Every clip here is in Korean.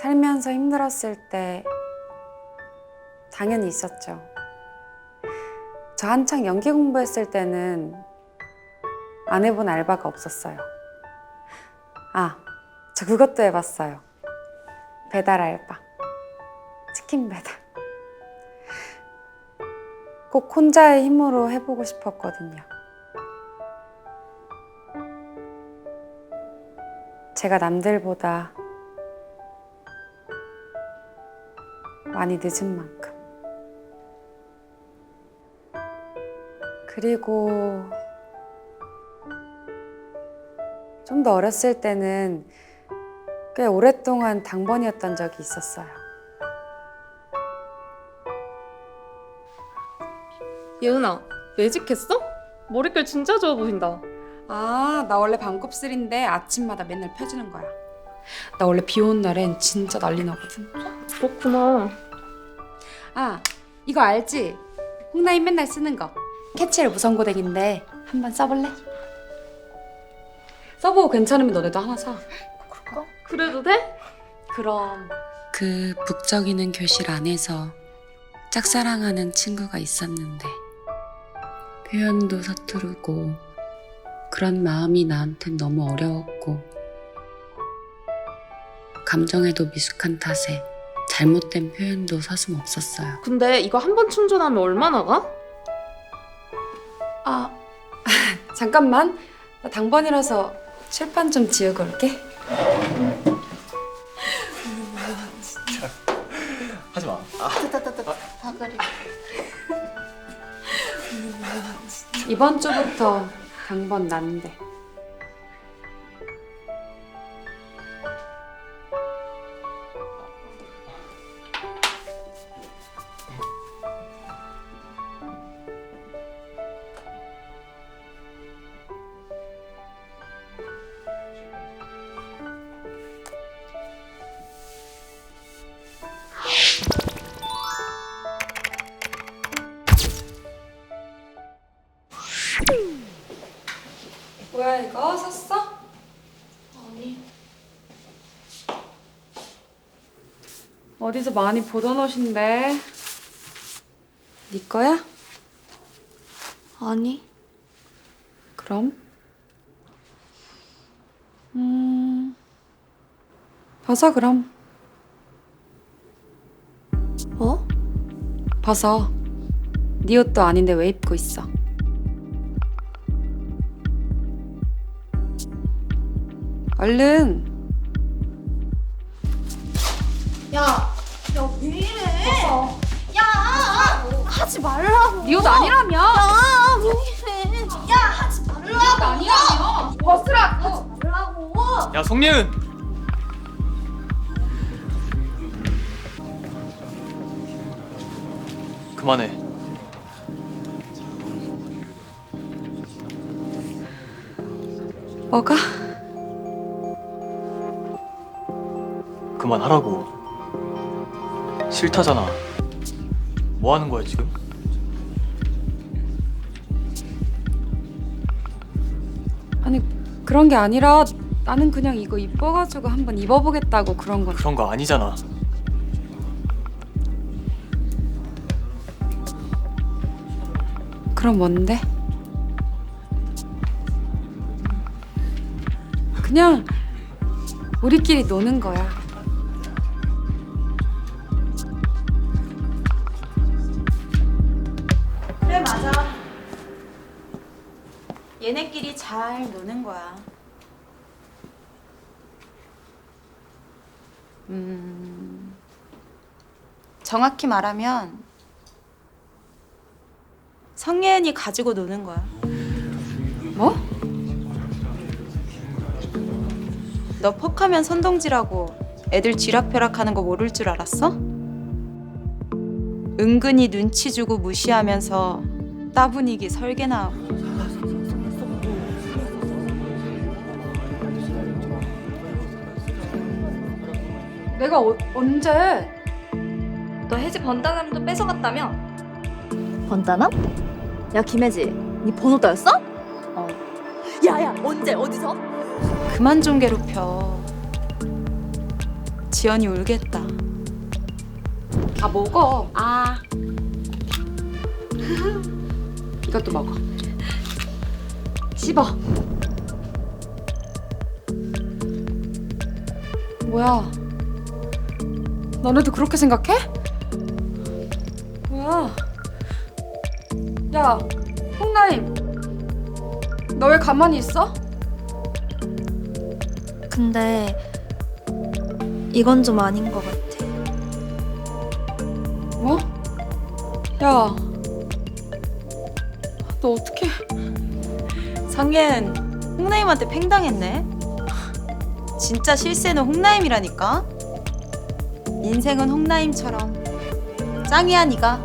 살면서 힘들었을 때 당연히 있었죠. 저 한창 연기 공부했을 때는 안 해본 알바가 없었어요. 아, 저 그것도 해봤어요. 배달 알바. 치킨 배달. 꼭 혼자의 힘으로 해보고 싶었거든요. 제가 남들보다 많이 늦은 만큼. 그리고 좀 더 어렸을 때는 꽤 오랫동안 당번이었던 적이 있었어요. 예은아, 매직했어? 머릿결 진짜 좋아 보인다. 아, 나 원래 반곱슬인데 아침마다 맨날 펴주는 거야. 나 원래 비 오는 날엔 진짜 난리 나거든. 그렇구나. 아, 이거 알지? 홍나인 맨날 쓰는 거. 캐치엘 무선고데기인데 한번 써볼래? 써보고 괜찮으면 너네도 하나 사. 그래도 돼? 그럼. 그 북적이는 교실 안에서 짝사랑하는 친구가 있었는데 표현도 서투르고 그런 마음이 나한텐 너무 어려웠고 감정에도 미숙한 탓에 잘못된 표현도 서슴 없었어요. 근데 이거 한 번 충전하면 얼마나 가? 아, 잠깐만. 나 당번이라서 칠판 좀 지우고 올게. 하지 마. 이번 주부터 당번 난대. 어디서 많이 보던 옷인데. 네 거야? 아니. 그럼? 음. 벗어 그럼. 뭐? 벗어. 네 옷도 아닌데 왜 입고 있어? 얼른. 야, 야, 왜 이래? 야, 하지 말라고. 네옷 아니라며. 야, 왜 이래? 야, 하지 말라고. 아니라며. 벗으라고. 말라고. 야 송예은. 그만해. 뭐가? 그만하라고. 싫다잖아. 뭐 하는 거야 지금? 아니 그런 게 아니라 나는 그냥 이거 이뻐가지고 한번 입어보겠다고 그런 건. 그런 거 아니잖아. 그럼 뭔데? 그냥 우리끼리 노는 거야. 얘네끼리 잘 노는 거야. 음. 정확히 말하면 성예은이 가지고 노는 거야. 뭐? 너 퍽하면 선동질하고 애들 쥐락펴락하는 거 모를 줄 알았어? 은근히 눈치 주고 무시하면서 따분이기 설계나 하고 내가 어, 언제? 너 혜지 번다남도 뺏어갔다며? 번다남? 야 김혜지, 네 번호 따였어? 어. 야야 언제 어디서? 그만 좀 괴롭혀. 지연이 울겠다. 아 먹어. 아. 이것도 먹어. 씹어. 뭐야? 너네도 그렇게 생각해? 뭐야? 야, 홍나임. 너 왜 가만히 있어? 근데 이건 좀 아닌 것 같아. 뭐? 야, 너 어떻게? 성예은 홍나임한테 팽당했네. 진짜 실세는 홍나임이라니까. 인생은 홍나임처럼 짱이야 네가.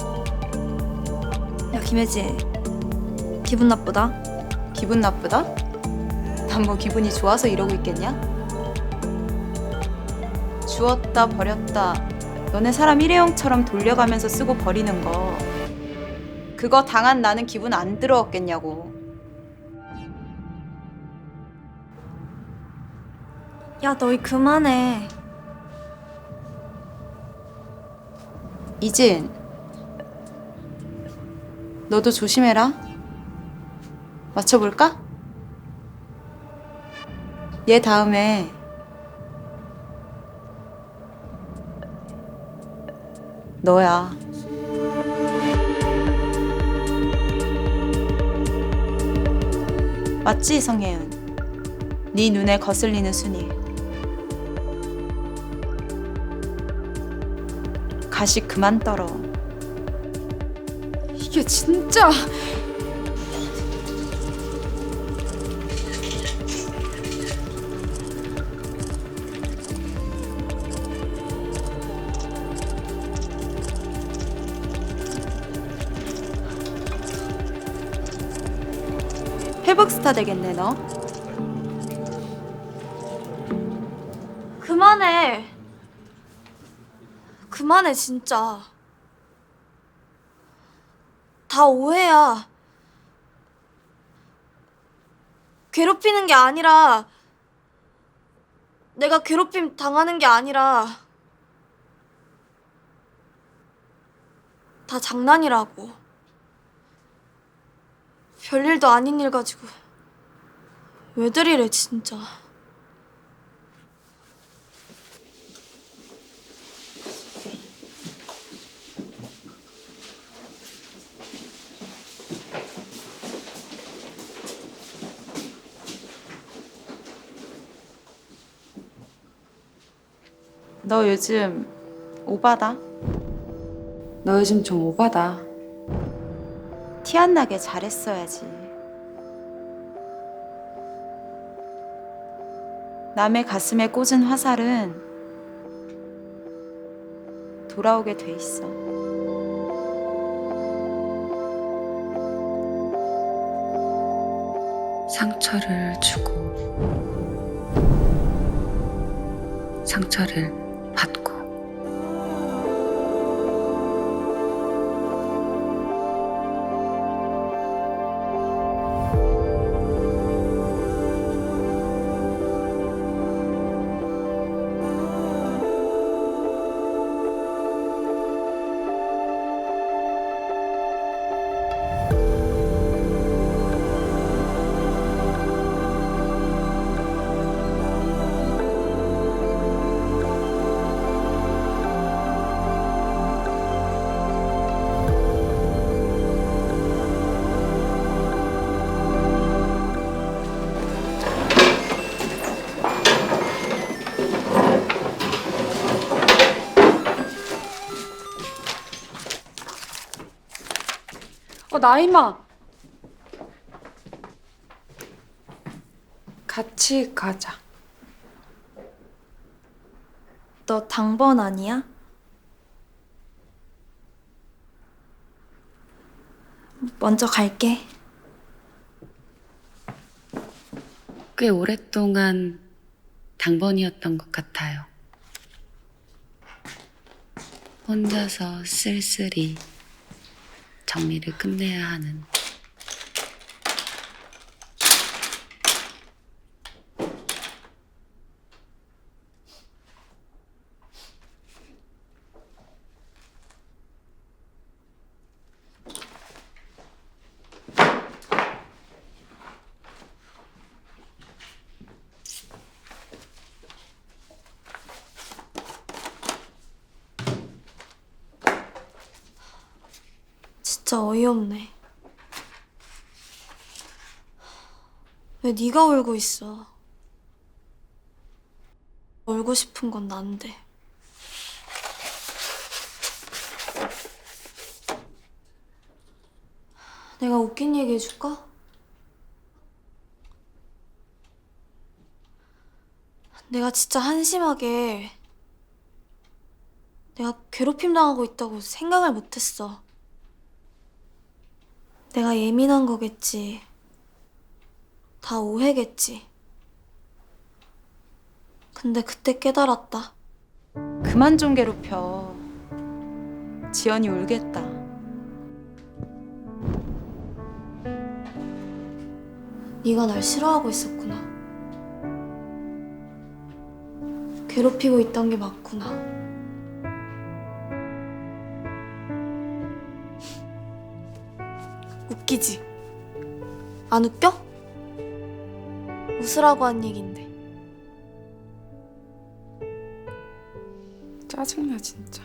야 김혜지, 기분 나쁘다. 기분 나쁘다? 난 뭐 기분이 좋아서 이러고 있겠냐? 주었다 버렸다 너네 사람 일회용처럼 돌려가면서 쓰고 버리는 거 그거 당한 나는 기분 안 들어왔겠냐고 야 너희 그만해. 이진 너도 조심해라. 맞춰볼까? 얘 다음에 너야. 맞지 성혜은? 네 눈에 거슬리는 순이 가식 그만 떨어 이게 진짜 회복 스타 되겠네 너. 그만해 진짜. 다 오해야. 괴롭히는 게 아니라 내가 괴롭힘 당하는 게 아니라 다 장난이라고. 별일도 아닌 일 가지고 왜들 이래 진짜. 너 요즘 오바다. 너 요즘 좀 오바다. 티 안 나게 잘했어야지. 남의 가슴에 꽂은 화살은 돌아오게 돼 있어. 상처를 주고 상처를 나이마. 같이 가자. 너 당번 아니야? 먼저 갈게. 꽤 오랫동안 당번이었던 것 같아요. 혼자서 쓸쓸히 정리를 끝내야 하는 진짜 어이없네. 왜 네가 울고 있어? 울고 싶은 건 난데. 내가 웃긴 얘기 해줄까? 내가 진짜 한심하게 내가 괴롭힘 당하고 있다고 생각을 못했어. 내가 예민한 거겠지. 다 오해겠지. 근데 그때 깨달았다. 그만 좀 괴롭혀. 지연이 울겠다. 네가 날 싫어하고 있었구나. 괴롭히고 있던 게 맞구나. 웃기지? 안 웃겨? 웃으라고 한 얘긴데. 짜증나 진짜.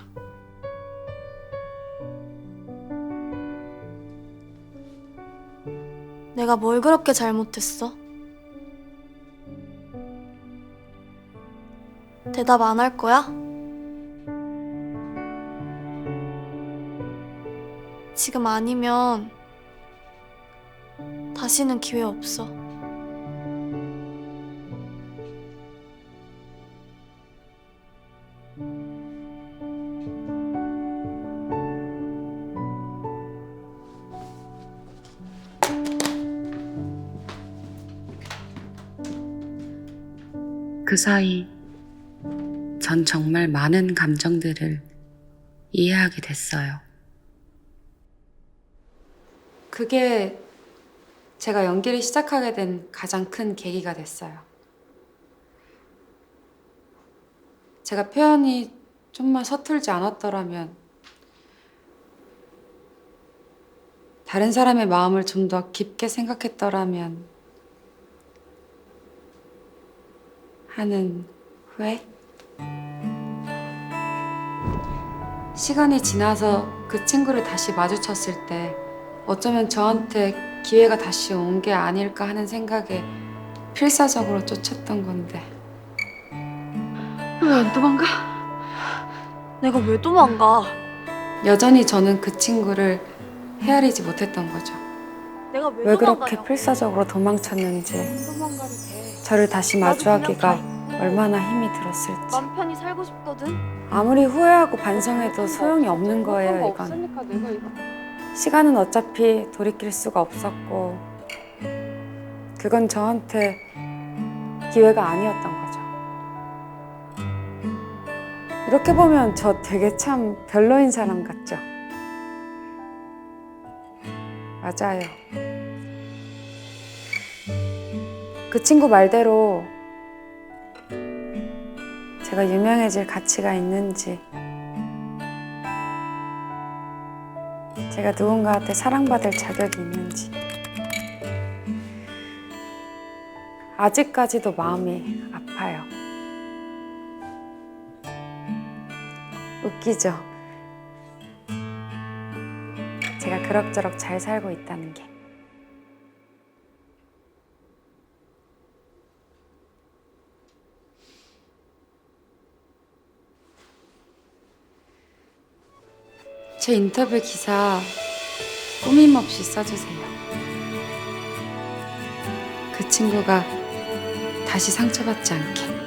내가 뭘 그렇게 잘못했어? 대답 안 할 거야? 지금 아니면 다시는 기회 없어. 그 사이 전 정말 많은 감정들을 이해하게 됐어요. 그게 제가 연기를 시작하게 된 가장 큰 계기가 됐어요. 제가 표현이 좀만 서툴지 않았더라면 다른 사람의 마음을 좀 더 깊게 생각했더라면 하는 후회? 시간이 지나서 그 친구를 다시 마주쳤을 때 어쩌면 저한테 기회가 다시 온 게 아닐까 하는 생각에 필사적으로 쫓았던 건데 왜 안 도망가? 내가 왜 도망가? 여전히 저는 그 친구를 헤아리지 못했던 거죠. 내가 왜, 왜 그렇게 도망가냐고. 필사적으로 도망쳤는지 도망가도 돼. 저를 다시 나도 그냥 마주하기가 가. 얼마나 힘이 들었을지 맘 편히 살고 싶거든. 아무리 후회하고 반성해도 소용이 없는 거예요 이건 없으니까 내가 이거. 시간은 어차피 돌이킬 수가 없었고 그건 저한테 기회가 아니었던 거죠. 이렇게 보면 저 되게 참 별로인 사람 같죠? 맞아요. 그 친구 말대로 제가 유명해질 가치가 있는지 제가 누군가한테 사랑받을 자격이 있는지 아직까지도 마음이 아파요. 웃기죠? 제가 그럭저럭 잘 살고 있다는 게. 제 인터뷰 기사 꾸밈 없이 써주세요. 그 친구가 다시 상처받지 않게.